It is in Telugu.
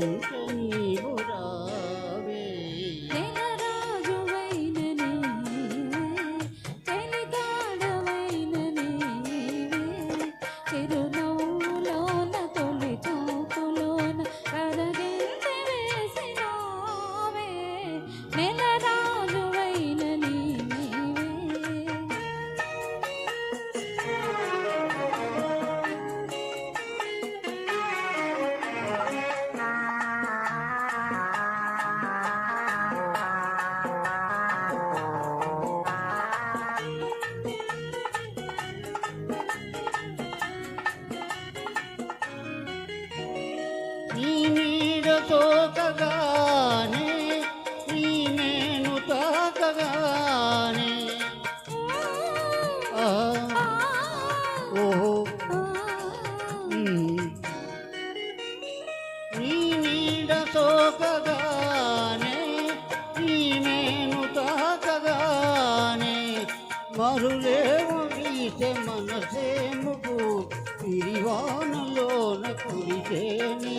నీవురా ఈ నీడతో కదా మారులేముడిసే మనసేముకు తిరివానలోన కురిసేనీ